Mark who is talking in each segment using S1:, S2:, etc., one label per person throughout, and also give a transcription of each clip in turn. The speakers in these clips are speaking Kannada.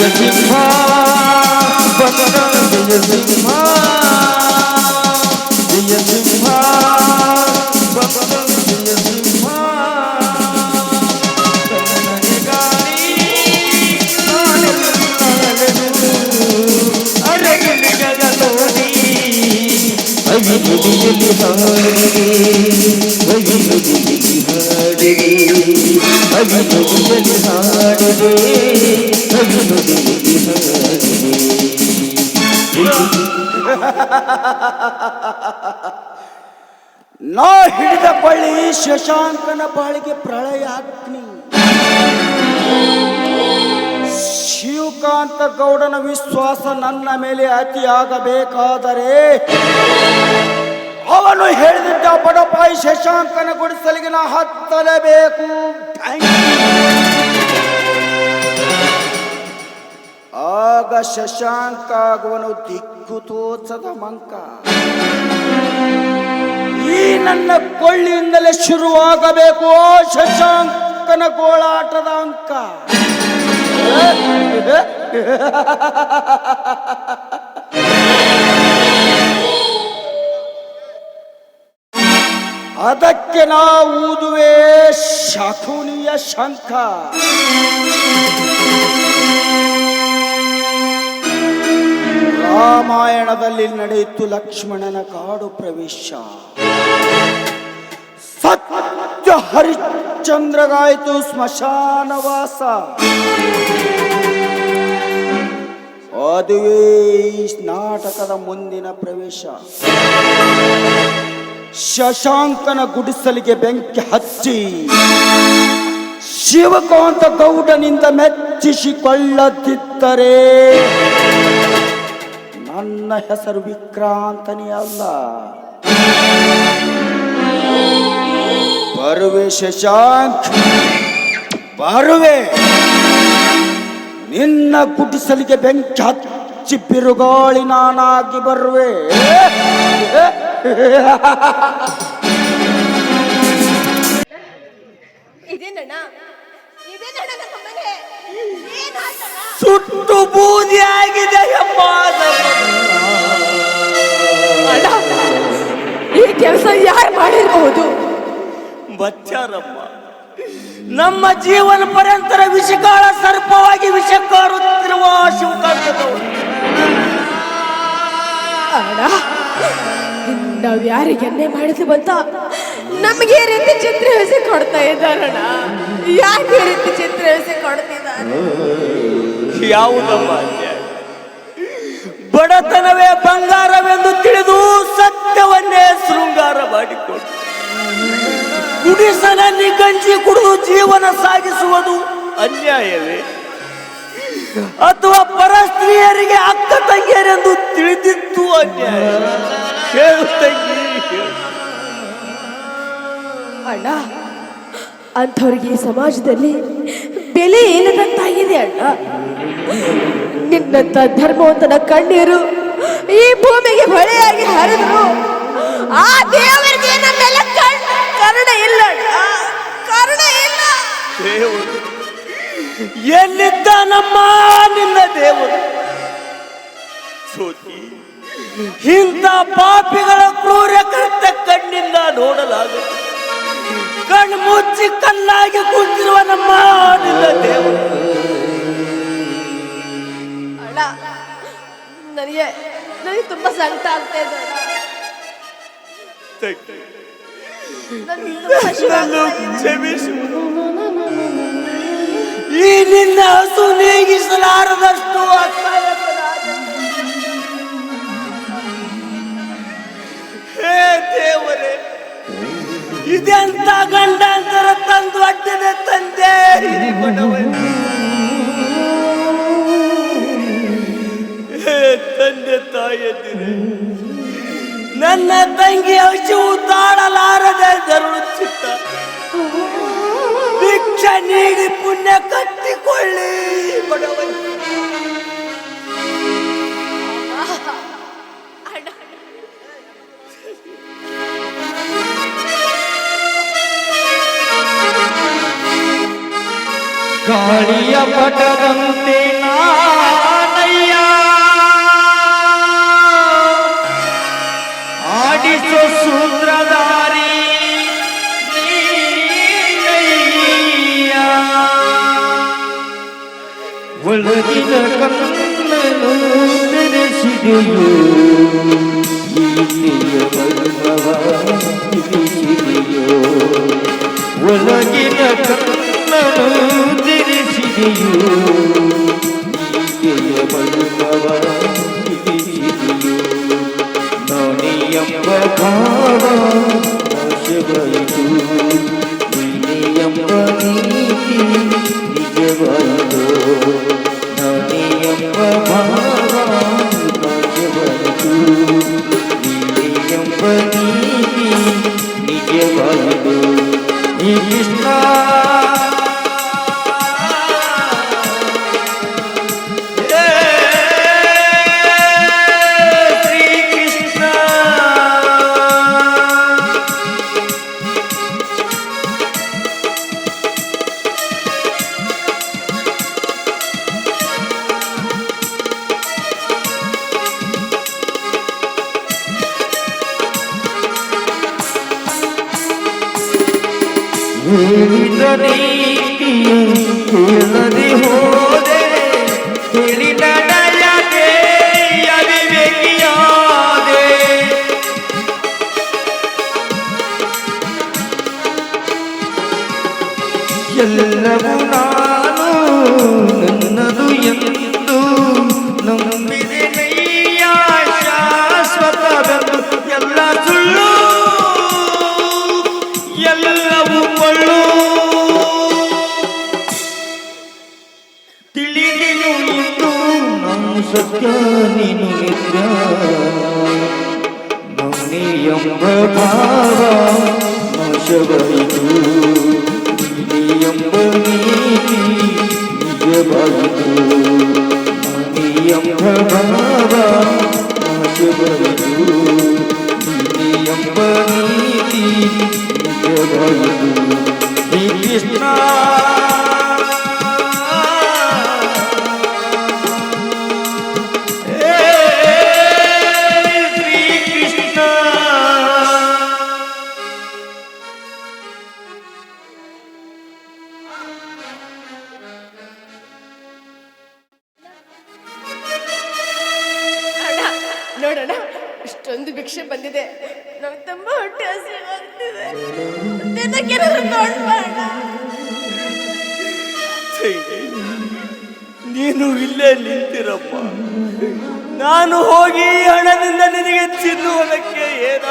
S1: ಜಯ ಸಿಂಹ ಜಯ ಸಿಂಹ ಜಯ ಸಿಂಹ ಜಯ ಸಿಂಹ ಕನ್ನಡಿ ಗಾಳಿ ಅರಗಿನ ಜಗದೋಡಿ ಅವಿನುಡಿಯಲ್ಲಿ ಹಾಡಿರಿ ಅವಿನುಡಿಯಲ್ಲಿ ಹಾಡಿರಿ
S2: ನಾ ಹಿಡಿದ ಬಳ್ಳಿ ಶಶಾಂಕನ ಬಾಳಿಗೆ ಪ್ರಳಯ ಅಗ್ನಿ ಶಿವಕಾಂತ ಗೌಡನ ವಿಶ್ವಾಸ ನನ್ನ ಮೇಲೆ ಅತಿಯಾಗಬೇಕಾದರೆ ಅವನು ಹೇಳಿದಂತ ಬಡಪಾಯಿ ಶಶಾಂಕನ ಗುಡಿಸಲಿಗೆ ನಾ ಹತ್ತಲೇಬೇಕು ಆಗ ಶಶಾಂಕ ಆಗುವನು ದಿಕ್ಕು ತೋಚದ ಮಂಕ. ಈ ನನ್ನ ಕೊಳ್ಳಿಯಿಂದಲೇ ಶುರುವಾಗಬೇಕು ಓ ಶಶಾಂಕನ ಗೋಳಾಟದ ಅಂಕ. ಅದಕ್ಕೆ ನಾವು ಊದುವೆ ಶಕುನಿಯ ಶಂಖ. ರಾಮಾಯಣದಲ್ಲಿ ನಡೆಯಿತು ಲಕ್ಷ್ಮಣನ ಕಾಡು ಪ್ರವೇಶ. ಸತ್ಯ ಹರಿಶ್ಚಂದ್ರಗಾಯಿತು ಸ್ಮಶಾನವಾಸ. ಅದುವೇ ನಾಟಕದ ಮುಂದಿನ ಪ್ರವೇಶ. ಶಶಾಂಕನ ಗುಡಿಸಲಿಗೆ ಬೆಂಕಿ ಹಚ್ಚಿ ಶಿವಕಾಂತ ಗೌಡನಿಂದ ಮೆಚ್ಚಿಸಿಕೊಳ್ಳದಿದ್ದರೆ ನನ್ನ ಹೆಸರು ವಿಕ್ರಾಂತನೇ ಅಲ್ಲ. ಬರುವೆ ಶಶಾಂಕ್, ಬರುವೆ. ನಿನ್ನ ಗುಡಿಸಲಿಗೆ ಬೆಂಕಿ ಹಚ್ಚಿ ಬಿರುಗಾಳಿ ನಾನಾಗಿ ಬರುವೆ. ಸುಟ್ಟು ಬೂದಿಯಾಗಿದೆ ಎಂಬ
S3: ಈ ಕೆಲಸ ಯಾರು ಮಾಡಿರಬಹುದು?
S2: ಬಚ್ಚಾರಮ್ಮ ನಮ್ಮ ಜೀವನ ಪರ್ಯಂತರ ವಿಷಕಾಳ ಸರ್ಪವಾಗಿ ವಿಷಕಾರುತ್ತಿರುವ ಶಿವಕಾಂತ
S3: ಅಣ್ಣ ನಾವ್ ಯಾರಿಗೆ ಎಣ್ಣೆ ಮಾಡಿದ್ವಿ ಬಂತ? ನಮ್ಗೆ ರೀತಿ ಹೆಸರು ಕೊಡ್ತಾ ಇದ್ದಾರಣ ಯಾಕೆ ರೀತಿ ಚಿತ್ರ ಹೆಸರು ಕೊಡ್ತಿದ್ದಾರೆ
S2: ಯಾವುದಮ್ಮ ಅನ್ಯಾಯ? ಬಡತನವೇ ಬಂಗಾರವೆಂದು ತಿಳಿದು ಸತ್ಯವನ್ನೇ ಶೃಂಗಾರ ಮಾಡಿಕೊಂಡು. ಗುಡಿಸಲ ನಿಗಂಜಿ ಕುಡಿದು ಜೀವನ ಸಾಗಿಸುವುದು ಅನ್ಯಾಯವೇ? ಅಥವಾ ಪರಸ್ತ್ರೀಯರಿಗೆ ಅಕ್ಕ ತಂಗಿಯರೆಂದು ತಿಳಿದಿತ್ತು ಅನ್ಯಾಯ? ಹೇಳು ತಂಗಿ.
S3: ಅಣ್ಣ ಅಂಥವ್ರಿಗೆ ಈ ಸಮಾಜದಲ್ಲಿ ಬೆಲೆ ಏನದಂತಾಗಿದೆ ಅಣ್ಣ. ನಿನ್ನಂತ ಧರ್ಮವಂತನ ಕಣ್ಣೀರು ಈ ಭೂಮಿಗೆ ಹೊಳೆಯಾಗಿ ಹರಿದ್ರು ಆ ದೇವರಿಗೆ
S2: ಎಲ್ಲಿದ್ದ ನಮ್ಮ ನಿನ್ನ ದೇವರು? ಸೋತಿ. ಇಂಥ ಪಾಪಿಗಳ ಕ್ರೂರ ಕೃತ್ಯ ಕಣ್ಣಿಂದ ನೋಡಲಾಗ ಕಣ್ಣು ಮುಚ್ಚಿ ಕಲ್ಲಾಗಿ ಕುಂತಿರುವ ನಮ್ಮ ನಿನ್ನ ದೇವರು.
S3: ಅಣ್ಣ ನನಗೆ ನನಗೆ ತುಂಬಾ ಸಂಕಟ ಆಗ್ತಾ ಇದೆ ಕ್ಷಮಿಸುವುದು ಇದೆ.
S2: ಕ್ಷಮಿಸು. ಈ ನಿನ್ನ ಹಸು ನೀಗಿಸಲಾರದಷ್ಟು. ಹೇ ದೇವರೇ ಇದೆಂತ ಗಂಡಾಂತರ ತಂದು ಅಡ್ಡಿದೆ ತಂದೆ ತಂದೆ ತಾಯಂದಿರೇ ನನ್ನ ತಂಗಿ ಹಸಿವು ತಾಳಲಾರದೆ ಗರುಳುತ್ತಿದ್ದ ಭಿಕ್ಷ ನೀಡಿ ಪುಣ್ಯ ಕಟ್ಟಿಕೊಳ್ಳಿ. ಬಡವನೇ.
S1: ಕಾಳಿಯ ಪಟದಂತೆ ನಾನಯ್ಯ. ಆಡಿಸೋ ಸೂತ್ರಧಾರಿ ತೆರೆಸಿದೆಯೋ ಈಕೆಯ ಮರ್ಮವ ತಿಳಿಸಿದೆಯೋ ಒಳಗಿನ ಕಣ್ಣನು ತೆರೆಸಿದೆಯೋ ಈಕೆಯ ಮರ್ಮವ ತಿಳಿಸಿದೆಯೋ ನಾನೆಯಂಬ ಭಾವ ನಾಶವಾಯಿತು ನೀನೆಯಂಬ ನೀತಿ ನಿಜವಾಯಿತು ನಾನೆಯಂಬ ಭಾವ ನಾನು ಸತ್ಯ ನೀನು ನಿತ್ಯ ನನ್ನೇ ಎಂಬ ಭಾವ ನಾಶವಾಯಿತು ನೀನೇ ಎಂಬ ನೀತಿ ನಿಜವಾಯಿತು ನನ್ನೇ ಎಂಬ ಭಾವ ನಾಶವಾಯಿತು ನೀನೇ ಎಂಬ ನೀತಿ ನಿಜವಾಯಿತು ಶ್ರೀ ಕೃಷ್ಣ
S2: ನಾನು ಹೋಗಿ ಹಣದಿಂದ ನಿನಗೆ ತಿನ್ನುವುದಕ್ಕೆ ಏನ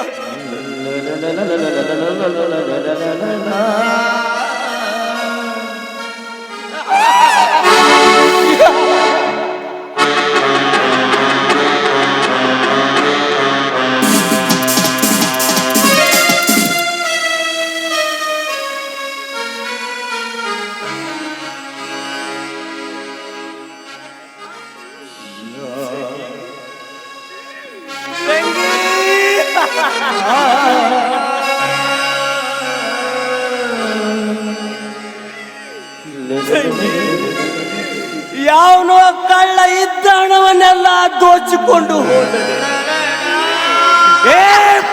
S2: ಹೋದ ಏ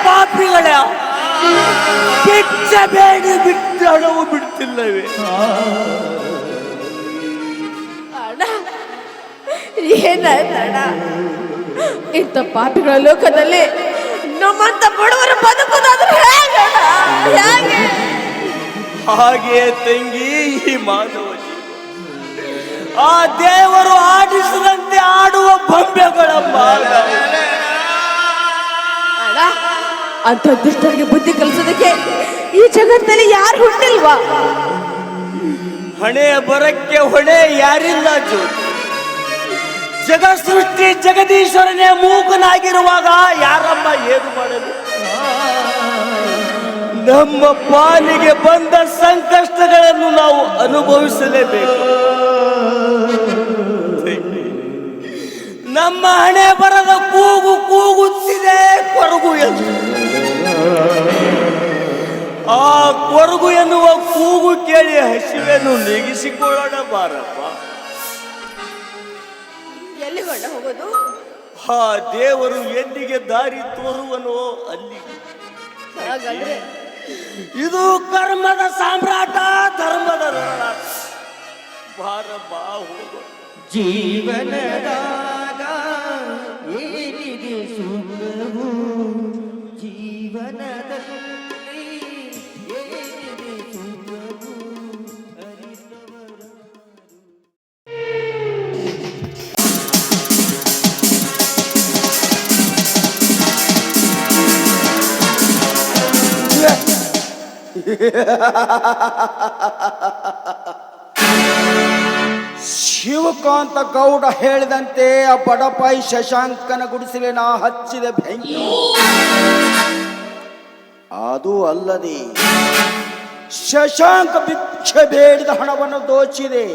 S2: ಪಾಪಿಗಳ ಬೇಡಿ ಬಿಟ್ಟು ಹಣವು ಬಿಡ್ತಿಲ್ಲವೇ?
S3: ಅಣ್ಣ ಏನಾಯ್ತಣ್ಣ ಇಂಥ ಪಾಪಿಗಳ ಲೋಕದಲ್ಲಿ ನಮ್ಮಂತ ಬಡವರ ಬದುಕುದಾದ್ರೆ ಹೇಗೆ
S2: ಹಾಗೆ? ತಂಗಿ ಈ ಜೀವ. ಆ ದೇವರು ಆಡಿಸಿದಂತೆ ಆಡುವ
S3: ಅಣ್ಣ ಅಂತ ದುಷ್ಟರಿಗೆ ಬುದ್ಧಿ ಕಲಿಸೋದಕ್ಕೆ ಈ ಜಗತ್ತಲ್ಲಿ ಯಾರು ಹುಟ್ಟಿಲ್ವಾ?
S2: ಹಣೆ ಬರಕ್ಕೆ ಹೊಣೆ ಯಾರಿಲ್ಲ ಜ್ಯೋತಿ ಜಗ ಸೃಷ್ಟಿ ಜಗದೀಶ್ವರನೇ ಮೂಕನಾಗಿರುವಾಗ ಯಾರಮ್ಮ ಏನು ಮಾಡಲು? ನಮ್ಮ ಪಾಲಿಗೆ ಬಂದ ಸಂಕಷ್ಟಗಳನ್ನು ನಾವು ಅನುಭವಿಸಲೇಬೇಕು. ನಮ್ಮ ಹಣೆ ಬರದ ಕೂಗು ಕೂಗುತ್ತಿದೆ ಕೊರಗು ಎಂದು. ಆ ಕೊರಗು ಎನ್ನುವ ಕೂಗು ಕೇಳಿ ಹಸಿವೆಯನ್ನು ನೀಗಿಸಿಕೊಳ್ಳಬಾರಪ್ಪ. ಬಾರಪ್ಪ
S3: ಹಾ ಹೋಗೋದು?
S2: ಆ ದೇವರು ಎಲ್ಲಿಗೆ ದಾರಿ ತೋರುವನೋ ಅಲ್ಲಿ.
S3: ಹಾಗಾದ್ರೆ
S2: ಇದು ಕರ್ಮದ ಸಾಮ್ರಾಟ ಧರ್ಮದ ಭಾರ ಬಾರ ಬಾ ಹೋಗೋ
S1: ಜೀವನದಾಗ ಏನಿದೆ ಸುಖವು ಜೀವನದಲ್ಲಿ
S2: ಶಿವಕಾಂತ ಗೌಡ ಹೇಳಿದಂತೆ ಆ ಬಡಪಾಯಿ ಶಶಾಂಕನ ಗುಡಿಸಲಿನ ಹಚ್ಚಿದ ಬೆಂಕಿ. ಅದು ಅಲ್ಲದೆ ಶಶಾಂಕ ಭಿಕ್ಷೆ ಬೇಡಿದ ಹಣವನ್ನು ದೋಚಿದೆ.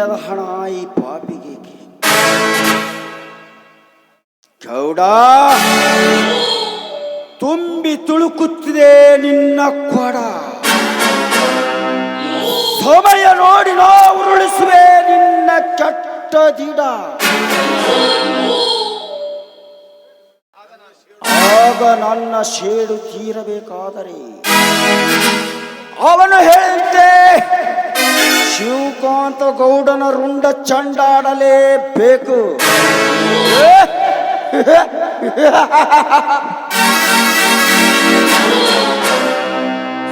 S2: ಪುಣ್ಯದ ಹಣ ಈ ಪಾಪಿಗೆ ಚೌಡ, ತುಂಬಿ ತುಳುಕುತ್ತಿದೆ ನಿನ್ನ ಕೊಡ. ಸಮಯ ನೋಡಿ ನಾ ಉರುಳಿಸುವೆ ನಿನ್ನ ಕೆಟ್ಟ ದಿಡ. ಆಗ ನನ್ನ ಶೇಡು ತೀರಬೇಕಾದರೆ ಅವನು ಹೇಳಿದಂತೆ ಶಿವಕಾಂತ ಗೌಡನ ರುಂಡ ಚಂಡಾಡಲೇಬೇಕು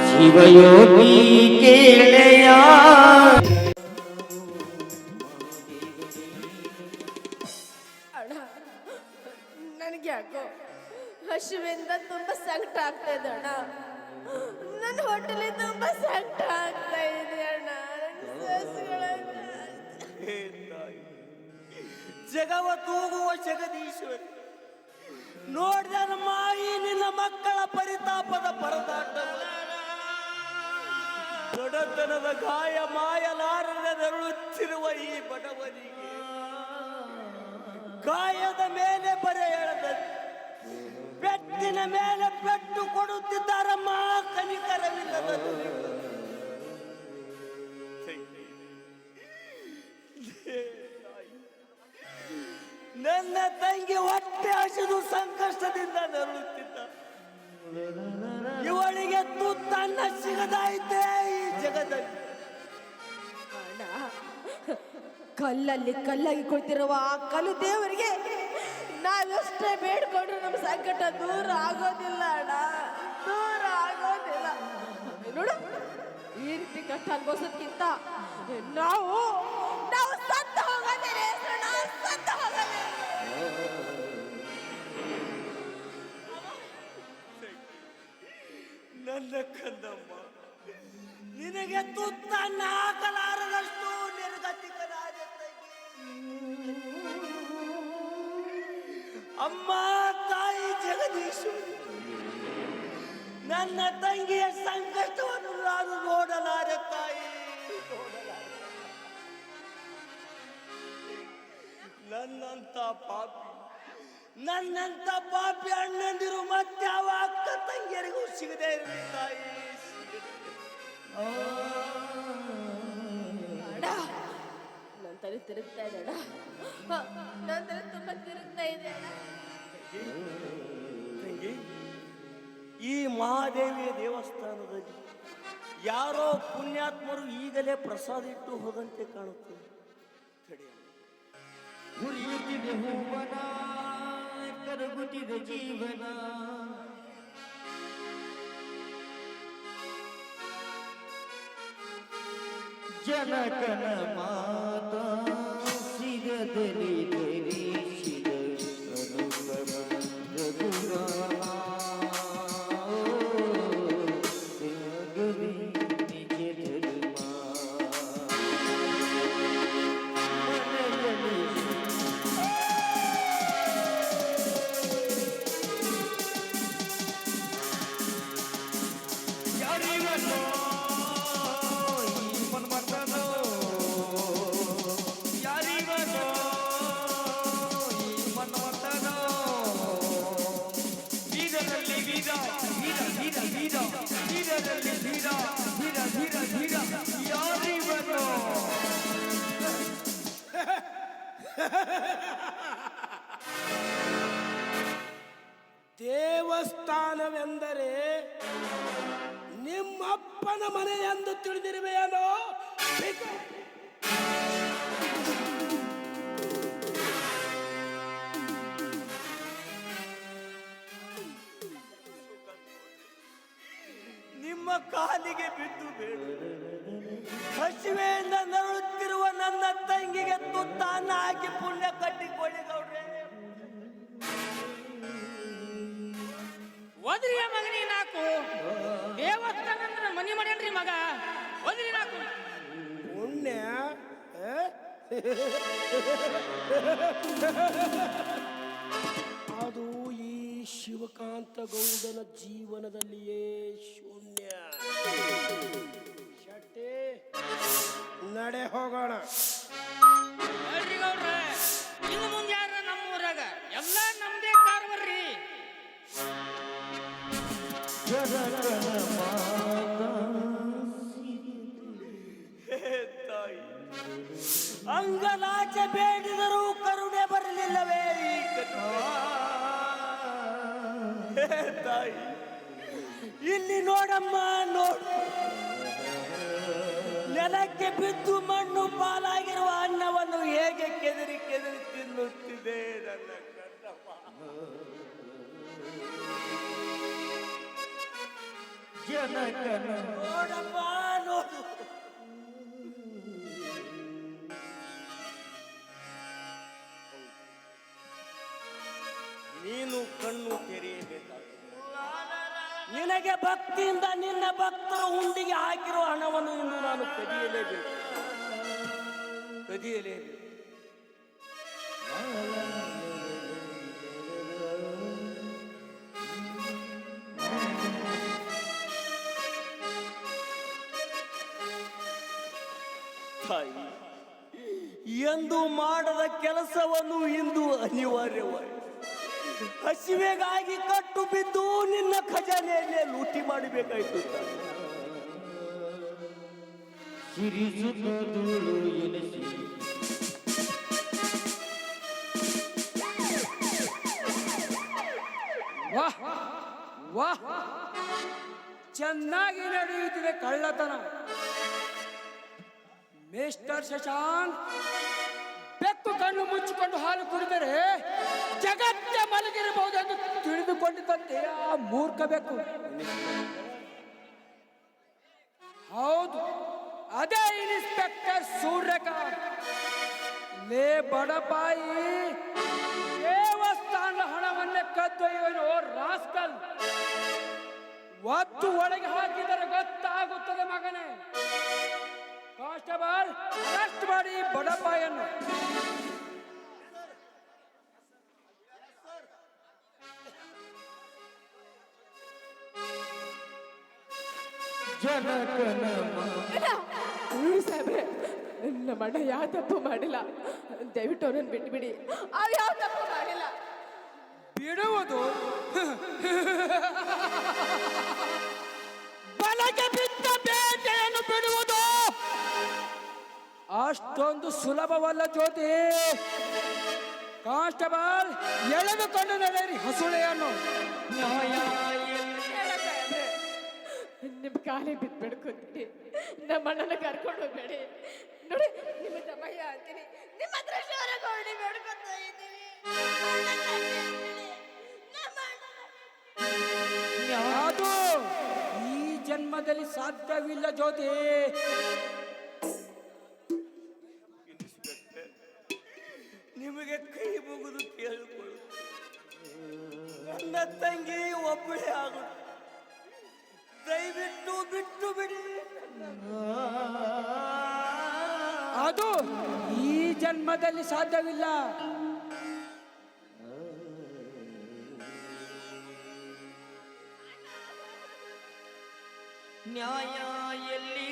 S1: ಶಿವಯೋಗಿ ಕೇಳೆಯ.
S3: ಅಣ್ಣ ನನಗೆ ಯಾಕೋ ಹಸುವಿಂದ ತುಂಬಾ ಸಂಕಟ ಆಗ್ತಾ ಇದೆ ಅಣ್ಣ. ನನ್ನ ಹೊಟ್ಟೆಲಿ ತುಂಬಾ ಸಂಕಟ ಆಗ್ತಾ ಇದೆ ಅಣ್ಣ.
S2: ಜಗವ ತೂಗುವ ಜಗದೀಶ್ವರಿ. ನೋಡಿದ ಮಾಯಿ ನಿನ್ನ ಮಕ್ಕಳ ಪರಿತಾಪದ ಪರದಾಟ ದೊಡ್ಡತನದ ಗಾಯ ಮಾಯಲಾರದರುಳುತ್ತಿರುವ ಈ ಬಡವನಿಗೆ. ಗಾಯದ ಮೇಲೆ ಬರೆ ಎಳೆದ. ಪೆಟ್ಟಿನ ಮೇಲೆ ಪೆಟ್ಟು ಕೊಡುತ್ತಿದ್ದಾರಮ್ಮ ಕನಿಕರವಿಲ್ಲದ. ತಂಗಿ ಹೊಟ್ಟೆ ಹಸಿದು ಸಂಕಷ್ಟದಿಂದ ನರಳುತ್ತಿದ್ದ. ಇವಳಿಗೆ ತುತ್ತನ್ನ ಸಿಗದಾಯಿತೆ ಈ ಜಗದಲ್ಲಿ.
S3: ಕಲ್ಲಲ್ಲಿ ಕಲ್ಲಾಗಿ ಕುಳಿತಿರುವ ಆ ಕಲ್ಲು ದೇವರಿಗೆ ನಾವೆಷ್ಟೇ ಬೇಡ್ಕೊಂಡ್ರು ನಮ್ಮ ಸಂಕಟ ದೂರ ಆಗೋದಿಲ್ಲ ಅಣ್ಣ. ದೂರ ಆಗೋದಿಲ್ಲ. ನೋಡು, ಈ ರೀತಿ ಕಷ್ಟ ಅನ್ಭವಿಸೋದ್ಕಿಂತ ನಾವು ನಾವು ಸತ್ತ ಹೋಗೋದೇ
S2: ನನ್ನ ಕಂದಮ್ಮ ನಿನಗೆ ತುತ್ತನ್ನ ಹಾಕಲಾರದಷ್ಟು ನಿರ್ಗತಿಕನಾದ. ಅಮ್ಮ, ತಾಯಿ ಜಗದೀಶ್ವರಿ ನನ್ನ ತಂಗಿಯ ಸಂಕಷ್ಟವನ್ನು ನಾನು ನೋಡಲಾರೆ ತಾಯಿ. ನನ್ನಂತ ಪಾಪಿ ನನ್ನಂತ ಪಾಪಿ ಅಣ್ಣಂದಿರು ಮತ್ತೆ ಯಾವ ಅಕ್ಕ ತಂಗಿಯರಿಗೂ ಸಿಗದೆ ಇರಲಿ ತಾಯಿ.
S3: ನನ್ನ ತಲೆ ತಿರುಗ್ತಾ ಇದೆ ನನ್ನ ತಲೆ ತುಂಬಾ ತಿರುಗ್ತಾ ಇದೆ ಅಣ್ಣ.
S2: ತಂಗಿ ಈ ಮಹಾದೇವಿಯ ದೇವಸ್ಥಾನದಲ್ಲಿ ಯಾರೋ ಪುಣ್ಯಾತ್ಮರು ಈಗಲೇ ಪ್ರಸಾದ ಇಟ್ಟು ಹೋದಂತೆ ಕಾಣುತ್ತದೆ ತಡೆಯಮ್ಮ.
S4: जीवना జీవన జనకన माता సిగదలి దేవి
S2: సిగ అనుపమ ಅದು ಈ ಶಿವಕಾಂತ ಗೌಡನ ಜೀವನದಲ್ಲಿಯೇ ಶೂನ್ಯ. ಶೆಟ್ಟಿ ನಡೆ ಹೋಗೋಣ. ನೆಲಕ್ಕೆ ಬಿದ್ದು ಮಣ್ಣು ಪಾಲಾಗಿರುವ ಅನ್ನವನ್ನು ಹೇಗೆ ಕೆದರಿ ಕೆದರಿ ತಿನ್ನುತ್ತಿದೆ ನನ್ನ ಕಣ್ಣಪ್ಪ.
S1: ಜನಕನ.
S2: ನೋಡಪ್ಪ ನೋಡು ನೀನು ಕಣ್ಣು ತೆರೆಯಬೇಕಾಗಿದೆ ನಿನಗೆ ಭಕ್ತಿಯಿಂದ ನಿನ್ನ ಭಕ್ತರು ಹುಂಡಿಗೆ ಹಾಕಿರುವ ಹಣವನ್ನು ಇನ್ನು ನಾನು ಕದಿಯಲೇಬೇಕು. ಕದಿಯಲೇಬೇಕು. ಎಂದು ಮಾಡದ ಕೆಲಸವನ್ನು ಇಂದು ಹಸಿವೆಗಾಗಿ ಕಟ್ಟು ಬಿದ್ದು ನಿನ್ನ ಖಜಾನೆಯಲ್ಲೇ ಲೂಟಿ ಮಾಡಬೇಕಾಯ್ತು. ತಾಯಿ.
S1: ಸಿರಿಸುತ್ತ ಧೂಳು ಎನಿಸಿ.
S5: ವಾಹ್ ವಾಹ್ ಚೆನ್ನಾಗಿ ನಡೆಯುತ್ತಿದೆ ಕಳ್ಳತನ. ಮಿಸ್ಟರ್ ಶಶಾಂಕ್ ಬೆಕ್ಕು ಕಣ್ಣು ಮುಚ್ಚಿಕೊಂಡು ಹಾಲು ಕುಡಿದರೆ ಜಗತ್ತೇ ಮಲಗಿರಬಹುದೆಂದು ತಿಳಿದುಕೊಂಡಿದ್ದಂತೆ ಆ ಮೂರ್ಖ ಬೆಕ್ಕು. ಹೌದು, ಅದೇ ಇನ್ಸ್ಪೆಕ್ಟರ್ ಸೂರ್ಯಕಾಂತ್. ಲೇ ಬಡಪಾಯಿ ದೇವಸ್ಥಾನದ ಹಣವನ್ನೇ ಕದ್ದೊಯ್ಯುವನು ರಾಸ್ಕಲ್. ಒತ್ತು ಒಳಗೆ ಹಾಕಿದರೆ ಗೊತ್ತಾಗುತ್ತದೆ ಮಗನೇ. ಕಾನ್ಸ್ಟೇಬಲ್, ಅರೆಸ್ಟ್ ಮಾಡಿ ಬಡಪಾಯನ್ನು
S3: ನಮ್ಮ ಅಣ್ಣ ಯಾವ ತಪ್ಪು ಮಾಡಿಲ್ಲ ದಯವಿಟ್ಟು ಅವ್ರನ್ನ ಬಿಟ್ಬಿಡಿ ಅವ್ರು ಯಾವ ತಪ್ಪು ಮಾಡಿಲ್ಲ
S5: ಬಿಡುವುದು ಬಲಗೆ ಬಿದ್ದ ಬೇಟೆಯನ್ನು ಬಿಡುವುದು ಅಷ್ಟೊಂದು ಸುಲಭವಲ್ಲ ಜ್ಯೋತಿ. ಕಾನ್ಸ್ಟೇಬಲ್, ಎಳೆದುಕೊಂಡು ನಡೆಯಿರಿ ಹಸುಳೆಯನ್ನು.
S3: ಕಾಲಿಗೆ ಬಿದ್ದು ಬೆಡ್ಕೋತೀನಿ ನಮ್ಮ ಅಣ್ಣನ ಕರ್ಕೊಂಡು ಹೋಗ್ಬೇಡಿ. ನೋಡಿ, ನಿಮ್ಮ ತಮ್ಮಯ್ಯ ಅಂತೀನಿ. ನಿಮ್ಮ ಹತ್ರ ಬೇಡ್ಕೊತಾ ನಮ್ಮ ಅಣ್ಣನ
S5: ಅದು ಈ ಜನ್ಮದಲ್ಲಿ ಸಾಧ್ಯವಿಲ್ಲ ಜ್ಯೋತಿ.
S2: ನಿಮಗೆ ಕೈ ಮುಗಿದು ಕೇಳಿಕೊಳ್ಳು. ನನ್ನ ತಂಗಿ ಒಬ್ಬಳೇ ಆಗು ದಯವಿಟ್ಟು ಬಿಟ್ಟು ಬಿಡಿ.
S5: ಅದು ಈ ಜನ್ಮದಲ್ಲಿ ಸಾಧ್ಯವಿಲ್ಲ.
S2: ನ್ಯಾಯ ಎಲ್ಲಿದೆ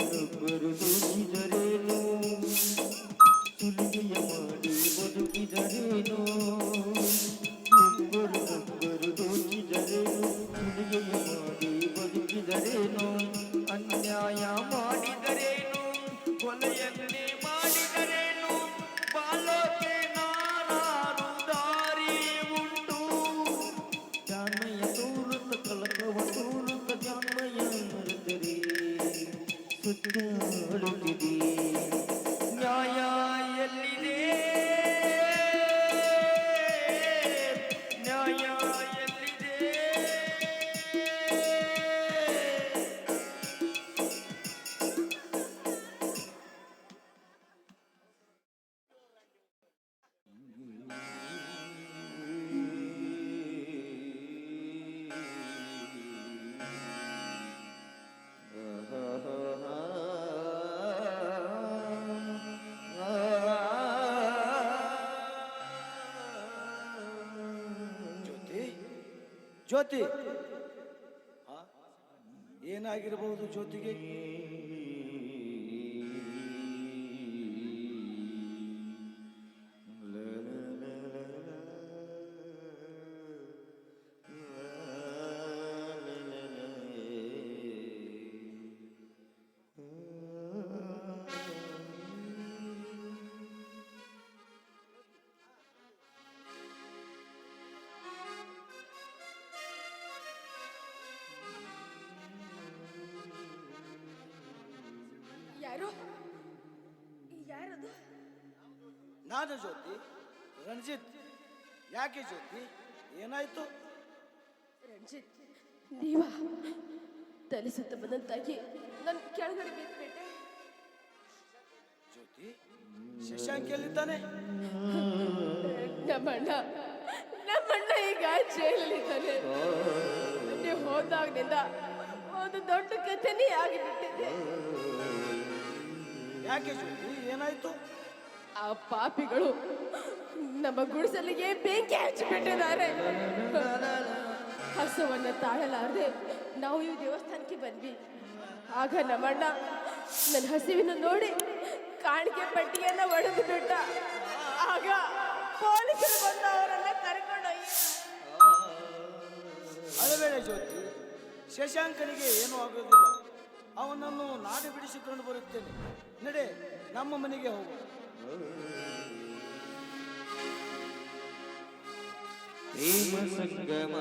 S1: ಇನ್ನೊಬ್ಬರು ದೂಷಿದರೇನು ಮಾಡಿ ಮಾಡಿ ಅನ್ಯಾಯ ಮಾಡಿದರೇನು? ಕೊಲೆಯಲ್ಲಿ
S2: ಜ್ಯೋತಿ? ಏನಾಗಿರಬಹುದು ಜ್ಯೋತಿಗೆ
S3: ಯಾರು? ಯಾರದು?
S2: ನಾನು ಜ್ಯೋತಿ ರಣಜಿತ್. ಯಾಕೆ ಜ್ಯೋತಿ? ಏನಾಯ್ತು?
S3: ರಂಜಿತ್ ನೀವ ತಲೆ ಸುತ್ತ ಬಂದಂತಾಗಿ ನನ್ ಕೆಳಗಡೆ ಬಿದ್ದುಬಿಟ್ಟೆ
S2: ಜ್ಯೋತಿ ಶಶಾಂಕ್ ಎಲ್ಲಿದ್ದಾನೆ?
S3: ನಮ್ಮಣ್ಣ ನಮ್ಮಣ್ಣ ಈಗ ಜೈಲಲ್ಲಿದ್ದಾನೆ ನೀವು ಹೋದಾಗ್ನಿಂದ ಒಂದು ದೊಡ್ಡ ಕಥೆನೇ ಆಗಿಬಿಟ್ಟಿದೆ.
S2: ಯಾಕೆ ಜ್ಯೋತಿ ಏನಾಯ್ತು?
S3: ಆ ಪಾಪಿಗಳು ನಮ್ಮ ಗುಡಿಸಲಿಗೆ ಬೆಂಕಿ ಹಚ್ಚಿಬಿಟ್ಟಿದ್ದಾರೆ. ಹಸುವನ್ನು ತಾಳಲಾರದೆ ನಾವು ಈ ದೇವಸ್ಥಾನಕ್ಕೆ ಬಂದ್ವಿ. ಆಗ ನಮ್ಮಣ್ಣ ನನ್ನ ಹಸಿವಿನ ನೋಡಿ ಕಾಣಿಕೆ ಪಟ್ಟಿಯನ್ನ ಒಡೆದು ಬಿಟ್ಟ ಆಗ ಪೊಲೀಸರು ಬಂದು ಅವರನ್ನ ಕರ್ಕೊಂಡೋಗಿ
S2: ಅಳಬೇಡ ಜ್ಯೋತಿ ಶಶಾಂಕನಿಗೆ ಏನೂ ಆಗೋದಿಲ್ಲ. ಅವನನ್ನು ನಾಡಿ ಬಿಡಿಸಿಕೊಂಡು ಬರುತ್ತೇನೆ. ನಡೆ ನಮ್ಮ ಮನೆಗೆ ಹೋಗು.
S1: ಪ್ರೇಮ ಸಂಗಮ.